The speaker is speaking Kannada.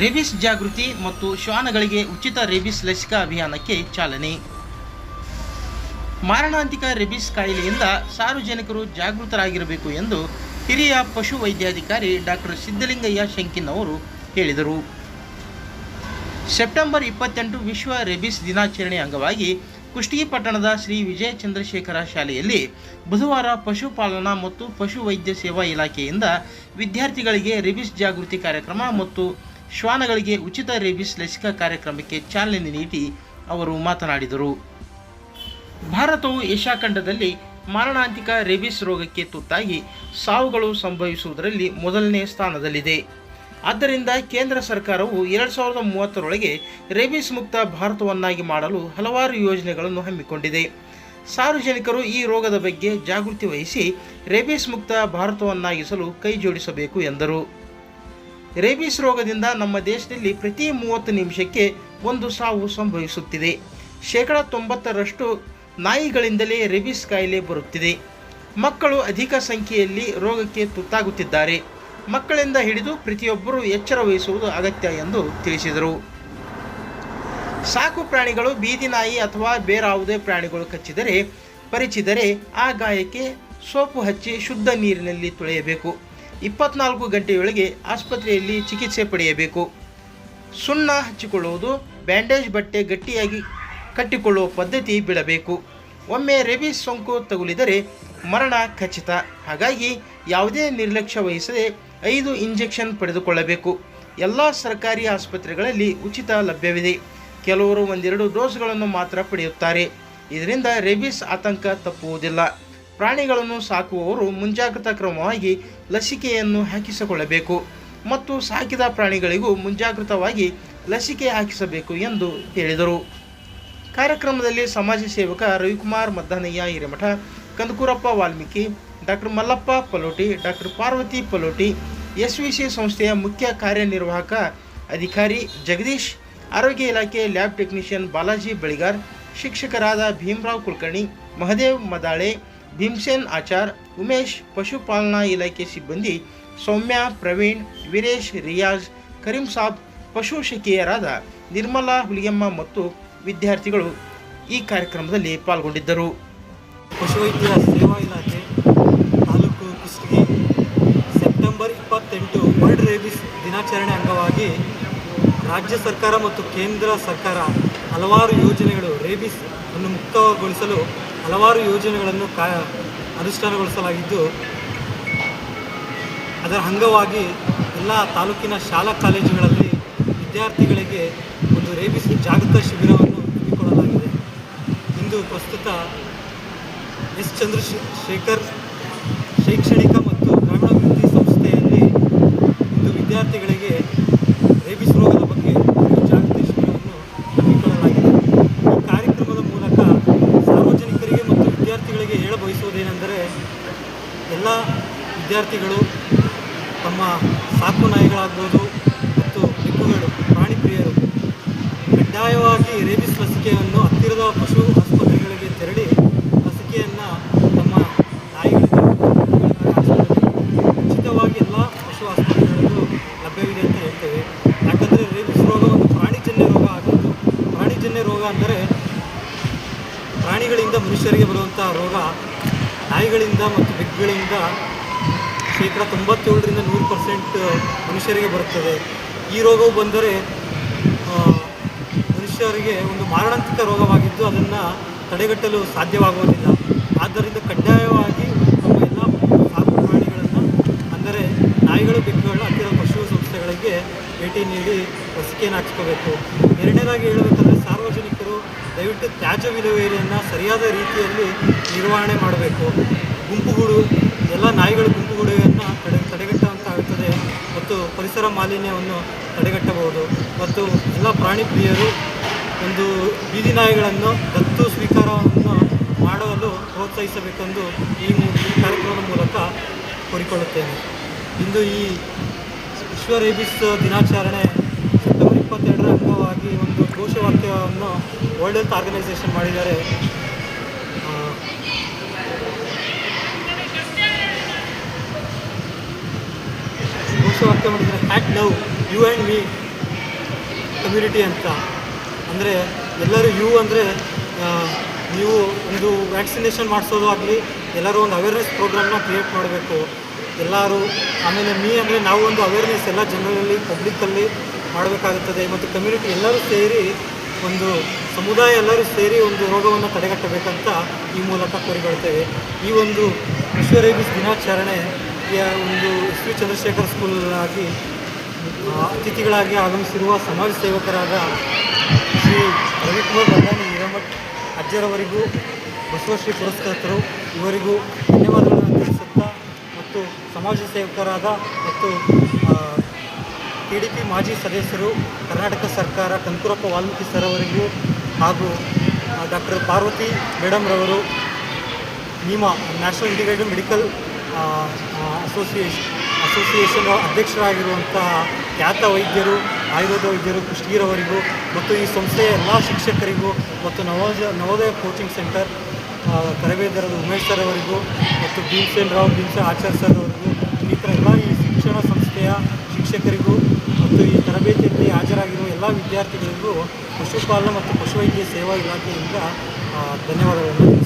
ರೇಬಿಸ್ ಜಾಗೃತಿ ಮತ್ತು ಶ್ವಾನಗಳಿಗೆ ಉಚಿತ ರೇಬಿಸ್ ಲಸಿಕಾ ಅಭಿಯಾನಕ್ಕೆ ಚಾಲನೆ. ಮಾರಣಾಂತಿಕ ರೇಬಿಸ್ ಕಾಯಿಲೆಯಿಂದ ಸಾರ್ವಜನಿಕರು ಜಾಗೃತರಾಗಿರಬೇಕು ಎಂದು ಹಿರಿಯ ಪಶು ವೈದ್ಯಾಧಿಕಾರಿ ಡಾಕ್ಟರ್ ಸಿದ್ದಲಿಂಗಯ್ಯ ಶಂಕಿನ್ ಅವರು ಹೇಳಿದರು. ಸೆಪ್ಟೆಂಬರ್ ಇಪ್ಪತ್ತೆಂಟು ವಿಶ್ವ ರೇಬಿಸ್ ದಿನಾಚರಣೆ ಅಂಗವಾಗಿ ಕುಷ್ಟಗಿ ಪಟ್ಟಣದ ಶ್ರೀ ವಿಜಯ ಚಂದ್ರಶೇಖರ ಶಾಲೆಯಲ್ಲಿ ಬುಧವಾರ ಪಶುಪಾಲನಾ ಮತ್ತು ಪಶು ವೈದ್ಯ ಸೇವಾ ಇಲಾಖೆಯಿಂದ ವಿದ್ಯಾರ್ಥಿಗಳಿಗೆ ರೇಬಿಸ್ ಜಾಗೃತಿ ಕಾರ್ಯಕ್ರಮ ಮತ್ತು ಶ್ವಾನಗಳಿಗೆ ಉಚಿತ ರೇಬಿಸ್ ಲಸಿಕಾ ಕಾರ್ಯಕ್ರಮಕ್ಕೆ ಚಾಲನೆ ನೀಡಿ ಅವರು ಮಾತನಾಡಿದರು. ಭಾರತವು ಏಷ್ಯಾ ಖಂಡದಲ್ಲಿ ಮಾರಣಾಂತಿಕ ರೇಬಿಸ್ ರೋಗಕ್ಕೆ ತುತ್ತಾಗಿ ಸಾವುಗಳು ಸಂಭವಿಸುವುದರಲ್ಲಿ ಮೊದಲನೇ ಸ್ಥಾನದಲ್ಲಿದೆ. ಆದ್ದರಿಂದ ಕೇಂದ್ರ ಸರ್ಕಾರವು ಎರಡು ಸಾವಿರದ ಮೂವತ್ತರೊಳಗೆ ರೇಬಿಸ್ ಮುಕ್ತ ಭಾರತವನ್ನಾಗಿ ಮಾಡಲು ಹಲವಾರು ಯೋಜನೆಗಳನ್ನು ಹಮ್ಮಿಕೊಂಡಿದೆ. ಸಾರ್ವಜನಿಕರು ಈ ರೋಗದ ಬಗ್ಗೆ ಜಾಗೃತಿ ವಹಿಸಿ ರೇಬಿಸ್ ಮುಕ್ತ ಭಾರತವನ್ನಾಗಿಸಲು ಕೈಜೋಡಿಸಬೇಕು ಎಂದರು. ರೇಬಿಸ್ ರೋಗದಿಂದ ನಮ್ಮ ದೇಶದಲ್ಲಿ ಪ್ರತಿ ಮೂವತ್ತು ನಿಮಿಷಕ್ಕೆ ಒಂದು ಸಾವು ಸಂಭವಿಸುತ್ತಿದೆ. ಶೇಕಡ ತೊಂಬತ್ತರಷ್ಟು ನಾಯಿಗಳಿಂದಲೇ ರೇಬಿಸ್ ಕಾಯಿಲೆ ಬರುತ್ತಿದೆ. ಮಕ್ಕಳು ಅಧಿಕ ಸಂಖ್ಯೆಯಲ್ಲಿ ರೋಗಕ್ಕೆ ತುತ್ತಾಗುತ್ತಿದ್ದಾರೆ. ಮಕ್ಕಳಿಂದ ಹಿಡಿದು ಪ್ರತಿಯೊಬ್ಬರೂ ಎಚ್ಚರ ವಹಿಸುವುದು ಅಗತ್ಯ ಎಂದು ತಿಳಿಸಿದರು. ಸಾಕು ಪ್ರಾಣಿಗಳು, ಬೀದಿ ನಾಯಿ ಅಥವಾ ಬೇರಾವುದೇ ಪ್ರಾಣಿಗಳು ಕಚ್ಚಿದರೆ, ಪರಿಚಿದರೆ ಆ ಗಾಯಕ್ಕೆ ಸೋಪು ಹಚ್ಚಿ ಶುದ್ಧ ನೀರಿನಲ್ಲಿ ತೊಳೆಯಬೇಕು. ಇಪ್ಪತ್ನಾಲ್ಕು ಗಂಟೆಯೊಳಗೆ ಆಸ್ಪತ್ರೆಯಲ್ಲಿ ಚಿಕಿತ್ಸೆ ಪಡೆಯಬೇಕು. ಸುಣ್ಣ ಹಚ್ಚಿಕೊಳ್ಳುವುದು, ಬ್ಯಾಂಡೇಜ್ ಬಟ್ಟೆ ಗಟ್ಟಿಯಾಗಿ ಕಟ್ಟಿಕೊಳ್ಳುವ ಪದ್ಧತಿ ಬಿಡಬೇಕು ಒಮ್ಮೆ ರೇಬಿಸ್ ಸೋಂಕು ತಗುಲಿದರೆ ಮರಣ ಖಚಿತ. ಹಾಗಾಗಿ ಯಾವುದೇ ನಿರ್ಲಕ್ಷ್ಯ ವಹಿಸದೆ ಐದು ಇಂಜೆಕ್ಷನ್ ಪಡೆದುಕೊಳ್ಳಬೇಕು. ಎಲ್ಲ ಸರ್ಕಾರಿ ಆಸ್ಪತ್ರೆಗಳಲ್ಲಿ ಉಚಿತ ಲಭ್ಯವಿದೆ. ಕೆಲವರು ಒಂದೆರಡು ಡೋಸ್ಗಳನ್ನು ಮಾತ್ರ ಪಡೆಯುತ್ತಾರೆ. ಇದರಿಂದ ರೇಬಿಸ್ ಆತಂಕ ತಪ್ಪುವುದಿಲ್ಲ. ಪ್ರಾಣಿಗಳನ್ನು ಸಾಕುವವರು ಮುಂಜಾಗ್ರತಾ ಕ್ರಮವಾಗಿ ಲಸಿಕೆಯನ್ನು ಹಾಕಿಸಿಕೊಳ್ಳಬೇಕು ಮತ್ತು ಸಾಕಿದ ಪ್ರಾಣಿಗಳಿಗೂ ಮುಂಜಾಗೃತವಾಗಿ ಲಸಿಕೆ ಹಾಕಿಸಬೇಕು ಎಂದು ಹೇಳಿದರು. ಕಾರ್ಯಕ್ರಮದಲ್ಲಿ ಸಮಾಜ ಸೇವಕ Ravikumar Maddanayya, Hiremath, Kandakurappa Valmiki, doctor Mallappa Paloti, doctor Parvathi Paloti S V C ಸಂಸ್ಥೆಯ ಮುಖ್ಯ ಕಾರ್ಯನಿರ್ವಾಹಕ ಅಧಿಕಾರಿ ಜಗದೀಶ್, ಆರೋಗ್ಯ ಇಲಾಖೆ ಲ್ಯಾಬ್ ಟೆಕ್ನಿಷಿಯನ್ ಬಾಲಾಜಿ ಬೆಳಿಗಾರ್, ಶಿಕ್ಷಕರಾದ ಭೀಮರಾವ್ ಕುಲಕರ್ಣಿ, ಮಹದೇವ್ ಮದಾಳೆ ಭೀಮಸೇನ್ ಆಚಾರ್, ಉಮೇಶ್ ಪಶುಪಾಲನಾ ಇಲಾಖೆ ಸಿಬ್ಬಂದಿ, ಸೌಮ್ಯ, ಪ್ರವೀಣ್, ವೀರೇಶ್, ರಿಯಾಜ್, ಕರೀಂ ಸಾಬ್ ಪಶು ಶಕಿಯರಾದ ನಿರ್ಮಲಾ ಹುಲಿಯಮ್ಮ ಮತ್ತು ವಿದ್ಯಾರ್ಥಿಗಳು ಈ ಕಾರ್ಯಕ್ರಮದಲ್ಲಿ ಪಾಲ್ಗೊಂಡಿದ್ದರು. ಪಶುವೈದ್ಯ ಸೇವಾ ಇಲಾಖೆ ತಾಲೂಕು ಕುಷ್ಟಗಿ ಸೆಪ್ಟೆಂಬರ್ ಇಪ್ಪತ್ತೆಂಟು ವರ್ಲ್ಡ್ ರೇಬಿಸ್ ದಿನಾಚರಣೆ ಅಂಗವಾಗಿ ರಾಜ್ಯ ಸರ್ಕಾರ ಮತ್ತು ಕೇಂದ್ರ ಸರ್ಕಾರ ಹಲವಾರು ಯೋಜನೆಗಳು ರೇಬಿಸ್ ಅನ್ನು ಮುಕ್ತಗೊಳಿಸಲು ಹಲವಾರು ಯೋಜನೆಗಳನ್ನು ಕಾ ಅನುಷ್ಠಾನಗೊಳಿಸಲಾಗಿದ್ದು, ಅದರ ಅಂಗವಾಗಿ ಎಲ್ಲ ತಾಲೂಕಿನ ಶಾಲಾ ಕಾಲೇಜುಗಳಲ್ಲಿ ವಿದ್ಯಾರ್ಥಿಗಳಿಗೆ ಒಂದು ರೇಬಿಸ್ ಜಾಗೃತ ಶಿಬಿರವನ್ನು ಹಮ್ಮಿಕೊಳ್ಳಲಾಗಿದೆ. ಇಂದು ಪ್ರಸ್ತುತ ಎಸ್. ಚಂದ್ರಶೇಖರ್ ಶೈಕ್ಷಣಿಕ ಮತ್ತು ಗ್ರಾಮೀಣಾಭಿವೃದ್ಧಿ ಸಂಸ್ಥೆಯಲ್ಲಿ ಇಂದು ವಿದ್ಯಾರ್ಥಿಗಳಿಗೆ ರೇಬಿಸ್ ರೋಗದ ಬಗ್ಗೆ ಅರಿವು ಜಾಗೃತಿ ಶಿಬಿರವನ್ನು ಹಮ್ಮಿಕೊಳ್ಳಲಾಗಿದೆ ಈ ಕಾರ್ಯಕ್ರಮದ ಮೂಲಕ ಸಾರ್ವಜನಿಕರಿಗೆ ಮತ್ತು ವಿದ್ಯಾರ್ಥಿಗಳಿಗೆ ಹೇಳ ಬಯಸುವುದೇನೆಂದರೆ ಎಲ್ಲ ವಿದ್ಯಾರ್ಥಿಗಳು ತಮ್ಮ ಸಾಕು ನಾಯಿಗಳಾಗ್ಬೋದು ಮತ್ತು ಬೆಕ್ಕುಗಳು ಪ್ರಾಣಿ ಪ್ರಿಯರು ಕಡ್ಡಾಯವಾಗಿ ರೇಬಿಸ್ ಲಸಿಕೆಯನ್ನು ಹತ್ತಿರದ ಪಶು ಆಸ್ಪತ್ರೆಗಳಿಗೆ ತೆರಳಿ ಲಸಿಕೆಯನ್ನು ತಮ್ಮ ನಾಯಿಗಳಿಗೆ. ಉಚಿತವಾಗಿ ಎಲ್ಲ ಪಶು ಆಸ್ಪತ್ರೆಗಳಲ್ಲೂ ಲಭ್ಯವಿದೆ ಅಂತ ಹೇಳ್ತೇವೆ ಯಾಕಂದರೆ ರೇಬಿಸ್ ರೋಗ ಒಂದು ಪ್ರಾಣಿಜನ್ಯ ರೋಗ ಆಗಿದ್ದು, ಪ್ರಾಣಿಜನ್ಯ ರೋಗ ಅಂದರೆ ಪ್ರಾಣಿಗಳಿಂದ ಮನುಷ್ಯರಿಗೆ ಬರುವಂಥ ರೋಗ ನಾಯಿಗಳಿಂದ ಮತ್ತು ಬೆಕ್ಕುಗಳಿಂದ ಶೇಕಡ ತೊಂಬತ್ತೇಳರಿಂದ ನೂರು ಪರ್ಸೆಂಟ್ ಮನುಷ್ಯರಿಗೆ ಬರುತ್ತದೆ. ಈ ರೋಗವು ಬಂದರೆ ಮನುಷ್ಯರಿಗೆ ಒಂದು ಮಾರಣಾಂತಿಕ ರೋಗವಾಗಿದ್ದು ಅದನ್ನು ತಡೆಗಟ್ಟಲು ಸಾಧ್ಯವಾಗುವುದಿಲ್ಲ. ಆದ್ದರಿಂದ ಕಡ್ಡಾಯವಾಗಿ ನಮ್ಮ ಎಲ್ಲ ಸಾಕು ಪ್ರಾಣಿಗಳನ್ನು, ಅಂದರೆ ನಾಯಿಗಳು ಬೆಕ್ಕುಗಳನ್ನ ಹತ್ತಿರ ಪಶು ಸಂಸ್ಥೆಗಳಿಗೆ ಭೇಟಿ ನೀಡಿ ಲಸಿಕೆಯನ್ನು ಹಾಕಿಸ್ಕೋಬೇಕು. ಎರಡನೇದಾಗಿ ಹೇಳಬೇಕಂದ್ರೆ ಸಾರ್ವಜನಿಕರು ದಯವಿಟ್ಟು ತ್ಯಾಜ್ಯ ವಿಲೇವಾರಿಯನ್ನು ಸರಿಯಾದ ರೀತಿಯಲ್ಲಿ ನಿರ್ವಹಣೆ ಮಾಡಬೇಕು. ಗುಂಪುಗೂಡು ಎಲ್ಲ ನಾಯಿಗಳ ಗುಂಪುಗೂಡುವನ್ನು ತಡೆ ತಡೆಗಟ್ಟುವಂತಾಗುತ್ತದೆ ಮತ್ತು ಪರಿಸರ ಮಾಲಿನ್ಯವನ್ನು ತಡೆಗಟ್ಟಬಹುದು. ಮತ್ತು ಎಲ್ಲ ಪ್ರಾಣಿ ಪ್ರಿಯರು ಒಂದು ಬೀದಿ ನಾಯಿಗಳನ್ನು ದತ್ತು ಸ್ವೀಕಾರವನ್ನು ಮಾಡಲು ಪ್ರೋತ್ಸಾಹಿಸಬೇಕೆಂದು ಈ ಕಾರ್ಯಕ್ರಮದ ಮೂಲಕ ಕೋರಿಕೊಳ್ಳುತ್ತೇನೆ. ಇಂದು ಈ ವಿಶ್ವ ರೇಬಿಸ್ ದಿನಾಚರಣೆ ಸೆಪ್ಟೆಂಬರ್ ಇಪ್ಪತ್ತೆರಡರ ಅಂಗವಾಗಿ ಒಂದು ಘೋಷವಾಕ್ಯವನ್ನು ವರ್ಲ್ಡ್ ಹೆಲ್ತ್ ಆರ್ಗನೈಸೇಷನ್ ಮಾಡಿದ್ದಾರೆ ಆ, ಘೋಷವಾಕ್ಯ ಮಾಡಿದ್ರೆ hat now you and me community ಅಂತ. ಅಂದರೆ ಎಲ್ಲರೂ ಯು ಅಂದರೆ ನೀವು ಒಂದು ವ್ಯಾಕ್ಸಿನೇಷನ್ ಮಾಡಿಸೋದು ಆಗಲಿ, ಎಲ್ಲರೂ ಒಂದು ಅವೇರ್ನೆಸ್ ಪ್ರೋಗ್ರಾಮ್ನ ಕ್ರಿಯೇಟ್ ಮಾಡಬೇಕು. ಎಲ್ಲರೂ, ಆಮೇಲೆ ಮೀ ಅಂದರೆ ನಾವು ಒಂದು ಅವೇರ್ನೆಸ್ ಎಲ್ಲ ಜನರಲ್ಲಿ ಪಬ್ಲಿಕ್ಕಲ್ಲಿ ಮಾಡಬೇಕಾಗುತ್ತದೆ. ಮತ್ತು ಕಮ್ಯುನಿಟಿ ಎಲ್ಲರೂ ಸೇರಿ ಒಂದು ಸಮುದಾಯ ಎಲ್ಲರೂ ಸೇರಿ ಒಂದು ರೋಗವನ್ನು ತಡೆಗಟ್ಟಬೇಕಂತ ಈ ಮೂಲಕ ಕೋರಿಕೊಳ್ತೇವೆ. ಈ ಒಂದು ವಿಶ್ವ ರೇಬಿಸ್ ದಿನಾಚರಣೆ ಒಂದು ಶ್ರೀ ಚಂದ್ರಶೇಖರ್ ಸ್ಕೂಲಾಗಿ ಅತಿಥಿಗಳಾಗಿ ಆಗಮಿಸಿರುವ ಸಮಾಜ ಸೇವಕರಾದ ಶ್ರೀ ರವಿಕುಮಾರ್ ಪ್ರಧಾನಿ ಹಿರಮಠ್ ಅಜ್ಜರವರಿಗೂ, ಬಸವಶ್ರೀ ಪುರಸ್ಕೃತರು, ಇವರಿಗೂ ಧನ್ಯವಾದಗಳನ್ನು ತಿಳಿಸುತ್ತಾ ಮತ್ತು ಸಮಾಜ ಸೇವಕರಾದ ಮತ್ತು ಟಿ ಡಿ ಪಿ ಮಾಜಿ ಸದಸ್ಯರು, ಕರ್ನಾಟಕ ಸರ್ಕಾರ ಕಂಕುರಪ್ಪ ವಾಲ್ಮೀಕಿ ಸರ್ ಅವರಿಗೂ ಹಾಗೂ ಡಾಕ್ಟರ್ ಪಾರ್ವತಿ ಮೇಡಮ್ರವರು ನಿಮ್ಮ national integrated medical association association ಅಧ್ಯಕ್ಷರಾಗಿರುವಂತಹ ಖ್ಯಾತ ವೈದ್ಯರು, ಆಯುರ್ವೇದ ವೈದ್ಯರು ಕೃಷ್ಣೀರವರಿಗೂ ಮತ್ತು ಈ ಸಂಸ್ಥೆಯ ಎಲ್ಲ ಶಿಕ್ಷಕರಿಗೂ ಮತ್ತು ನವೋದಯ ನವೋದಯ ಕೋಚಿಂಗ್ ಸೆಂಟರ್ ತರಬೇತರದ ಉಮೇಶ್ ಸರ್ ಅವರಿಗೂ ಮತ್ತು ಭೀಮಸೇನ್ ರಾವ್, ಭೀಮಸೇನ್ ಆಚಾರ್ ಸರ್ ಅವರಿಗೂ ಥರ ಎಲ್ಲ ಈ ಶಿಕ್ಷಣ ಸಂಸ್ಥೆಯ ಶಿಕ್ಷಕರಿಗೂ ಮತ್ತು ಈ ತರಬೇತಿಯಲ್ಲಿ ಹಾಜರಾಗಿರುವ ಎಲ್ಲ ವಿದ್ಯಾರ್ಥಿಗಳಿಗೂ ಪಶುಪಾಲನೆ ಮತ್ತು ಪಶುವೈದ್ಯ ಸೇವಾ ಇಲಾಖೆಯಿಂದ ಧನ್ಯವಾದಗಳನ್ನು